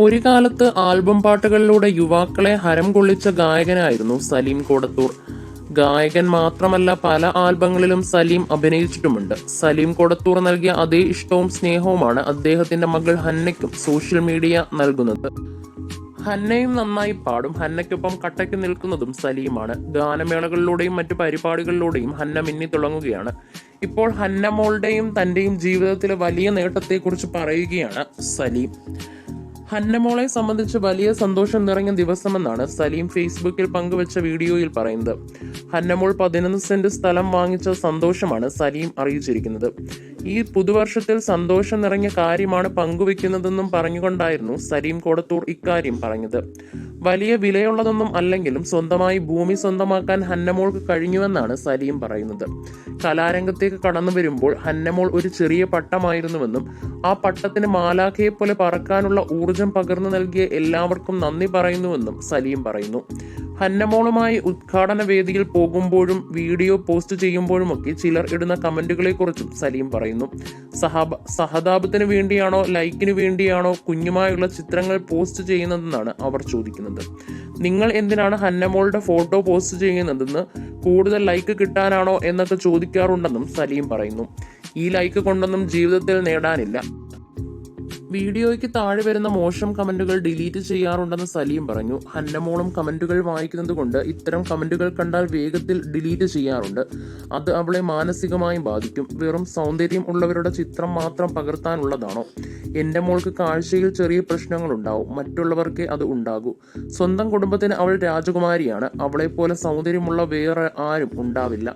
ഒരു കാലത്ത് ആൽബം പാട്ടുകളിലൂടെ യുവാക്കളെ ഹരം കൊള്ളിച്ച ഗായകനായിരുന്നു സലീം കോടത്തൂർ. ഗായകൻ മാത്രമല്ല പല ആൽബങ്ങളിലും സലീം അഭിനയിച്ചിട്ടുമുണ്ട്. സലീം കൊടത്തൂർ നൽകിയ അതേ ഇഷ്ടവും സ്നേഹവുമാണ് അദ്ദേഹത്തിന്റെ മകൾ ഹന്നയ്ക്കും സോഷ്യൽ മീഡിയ നൽകുന്നത്. ഹന്നയും നന്നായി പാടും. ഹന്നയ്ക്കൊപ്പം കട്ടയ്ക്ക് നിൽക്കുന്നതും സലീമാണ്. ഗാനമേളകളിലൂടെയും മറ്റു പരിപാടികളിലൂടെയും ഹന്ന മിന്നി തുടങ്ങുകയാണ്. ഇപ്പോൾ ഹന്ന മോളുടെയും തന്റെയും ജീവിതത്തിലെ വലിയ നേട്ടത്തെക്കുറിച്ച് പറയുകയാണ് സലീം. ഹന്നമോളെ സംബന്ധിച്ച് വലിയ സന്തോഷം നിറഞ്ഞ ദിവസമെന്നാണ് സലീം ഫേസ്ബുക്കിൽ പങ്കുവച്ച വീഡിയോയിൽ പറയുന്നത്. ഹന്നമോൾ പതിനൊന്ന് സെന്റ് സ്ഥലം വാങ്ങിച്ച സന്തോഷമാണ് സലീം അറിയിച്ചിരിക്കുന്നത്. ഈ പുതുവർഷത്തിൽ സന്തോഷം നിറഞ്ഞ കാര്യമാണ് പങ്കുവെക്കുന്നതെന്നും പറഞ്ഞുകൊണ്ടായിരുന്നു സലീം കോടത്തൂർ ഇക്കാര്യം പറഞ്ഞത്. വലിയ വിലയുള്ളതൊന്നും അല്ലെങ്കിലും സ്വന്തമായി ഭൂമി സ്വന്തമാക്കാൻ ഹന്നമോൾക്ക് കഴിഞ്ഞുവെന്നാണ് സലീം പറയുന്നത്. കലാരംഗത്തേക്ക് കടന്നു വരുമ്പോൾ ഹന്നമോൾ ഒരു ചെറിയ പട്ടമായിരുന്നുവെന്നും ആ പട്ടത്തിന് മാലാഖയെ പോലെ പറക്കാനുള്ള ഊർജം പകർന്നു നൽകിയ എല്ലാവർക്കും നന്ദി പറയുന്നുവെന്നും സലീം പറയുന്നു. ഹന്നമോളുമായി ഉദ്ഘാടന വേദിയിൽ പോകുമ്പോഴും വീഡിയോ പോസ്റ്റ് ചെയ്യുമ്പോഴുമൊക്കെ ചിലർ ഇടുന്ന കമന്റുകളെ കുറിച്ചും സലീം പറയുന്നു. സഹാബ സഹതാപത്തിന് വേണ്ടിയാണോ ലൈക്കിന് വേണ്ടിയാണോ കുഞ്ഞുമായുള്ള ചിത്രങ്ങൾ പോസ്റ്റ് ചെയ്യുന്നതെന്നാണ് അവർ ചോദിക്കുന്നത്. നിങ്ങൾ എന്തിനാണ് ഹന്നമോളുടെ ഫോട്ടോ പോസ്റ്റ് ചെയ്യുന്നതെന്ന് കൂടുതൽ ലൈക്ക് കിട്ടാനാണോ എന്നൊക്കെ ചോദിക്കാറുണ്ടെന്നും സലീം പറയുന്നു. ഈ ലൈക്ക് കൊണ്ടൊന്നും ജീവിതത്തിൽ നേടാനില്ല. വീഡിയോയ്ക്ക് താഴെ വരുന്ന മോശം കമന്റുകൾ ഡിലീറ്റ് ചെയ്യാറുണ്ടെന്ന് സലീം പറഞ്ഞു. ഹന്നമോളും കമന്റുകൾ വായിക്കുന്നത് കൊണ്ട് ഇത്തരം കമന്റുകൾ കണ്ടാൽ വേഗത്തിൽ ഡിലീറ്റ് ചെയ്യാറുണ്ട്. അത് അവളെ മാനസികമായും ബാധിക്കും. വെറും സൗന്ദര്യം ഉള്ളവരുടെ ചിത്രം മാത്രം പകർത്താനുള്ളതാണോ? എന്റെ മോൾക്ക് കാഴ്ചയിൽ ചെറിയ പ്രശ്നങ്ങൾ ഉണ്ടാവും. മറ്റുള്ളവർക്ക് അത് ഉണ്ടാകൂ. സ്വന്തം കുടുംബത്തിന് അവൾ രാജകുമാരിയാണ്. അവളെ അവളെപ്പോലെ സൗന്ദര്യമുള്ള വേറെ ആരും ഉണ്ടാവില്ല.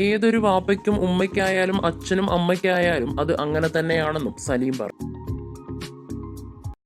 ഏതൊരു വാപ്പയ്ക്കും ഉമ്മയ്ക്കായാലും അച്ഛനും അമ്മയ്ക്കായാലും അത് അങ്ങനെ തന്നെയാണെന്നും സലീം പറഞ്ഞു.